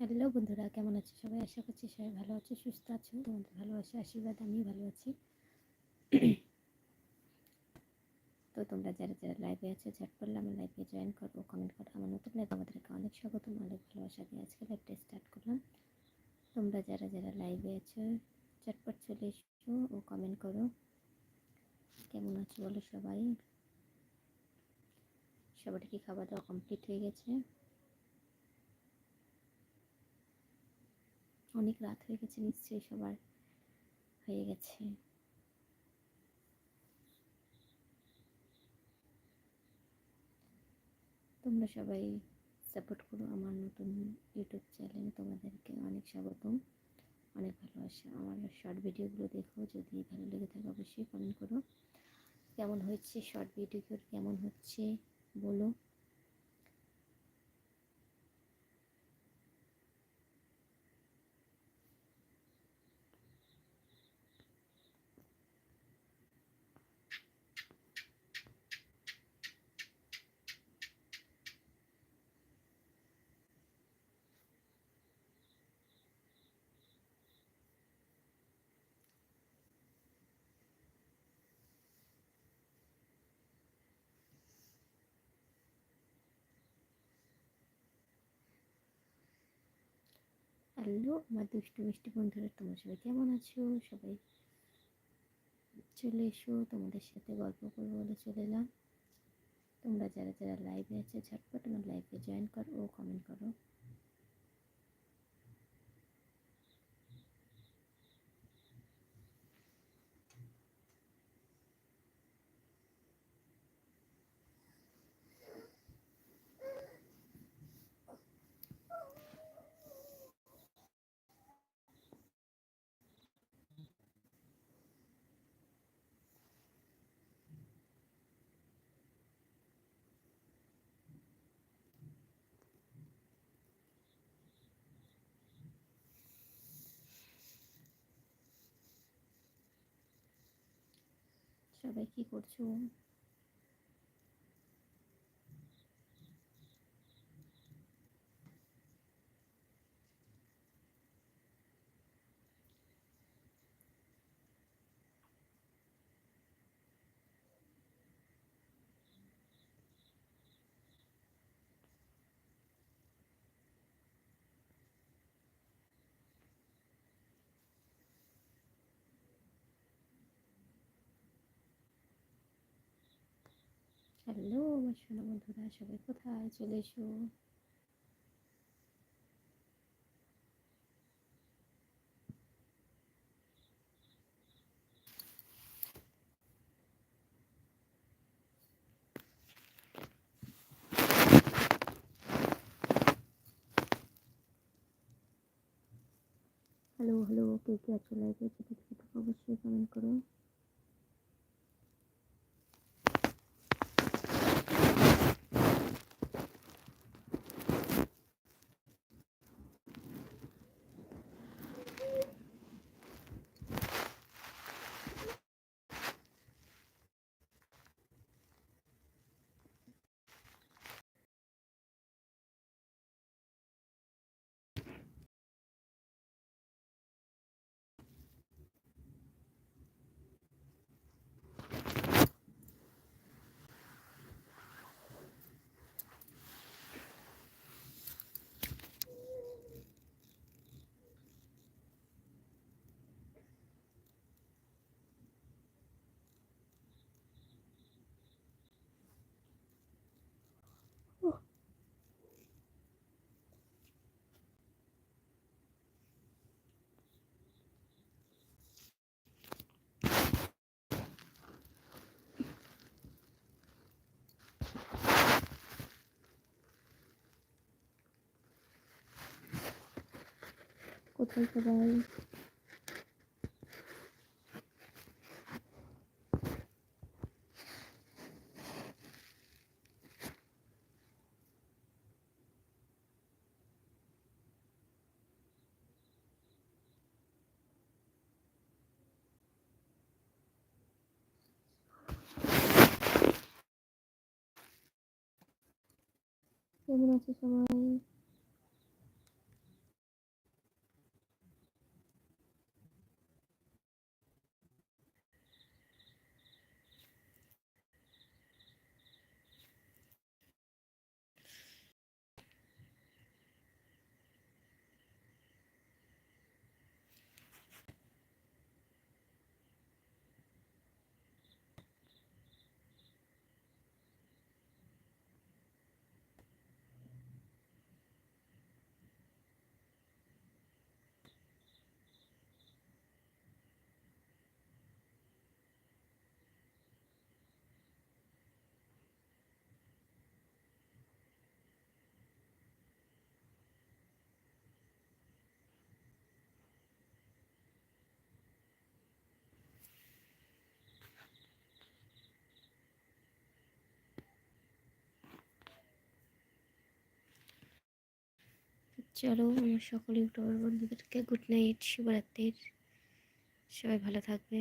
Hello বন্ধুরা, কেমন আছো সবাই? আশা করছি সবাই ভালো আছো, সুস্থ আছো। তোমাদের ভালোবাসা, আশীর্বাদ আমি ভালো আছি। তো তোমরা যারা যারা লাইভে আছো ঝট করলে আমার লাইভে জয়েন করো কমেন্ট করো। আমার নতুন লাইভ তোমাদেরকে অনেক স্বাগতম, অনেক ভালোবাসা দিয়ে আজকে লাইভটা স্টার্ট করলাম। তোমরা যারা যারা লাইভে আছো চটপট চলে এসো ও কমেন্ট করো। কেমন আছো বলো সবাই? সবার কি খাওয়া দাওয়া কমপ্লিট হয়ে গেছে? অনেক রাত হয়ে গেছে, নিশ্চয়ই সবার হয়ে গেছে। তোমরা সবাই সাপোর্ট করো আমার নতুন ইউটিউব চ্যানেল তোমাদেরকে অনেক স্বাগতম। অনেক ভালোবাসা। আমার শর্ট ভিডিওগুলো দেখো, যদি ভালো লেগে থাকে অবশ্যই কমেন্ট করো। কেমন হচ্ছে শর্ট ভিডিওগুলো কেমন হচ্ছে? বলো। হ্যালো আমার দুষ্টু মিষ্টি বন্ধুরা, তোমার সবাই কেমন আছো? সবাই চলে এসো, তোমাদের সাথে গল্প করব বলে চলে এলাম। তোমরা যারা যারা লাইভে আছে, ঝটপট আমার লাইভে জয়েন করো ও কমেন্ট করো। সবাই কি করছ? হ্যালো, আমার সোনা বন্ধুরা, সবাই কোথায়? চলে এসো। হ্যালো হ্যালো, কে কে ছোটো ছোটো অবশ্যই কমেন্ট করো। কোথায় সবাই কেমন আছে সবাই চলো আমার সকল ইউটিউবার বন্ধুদেরকে গুড নাইট শিবরাত্রির সবাই ভালো থাকবে।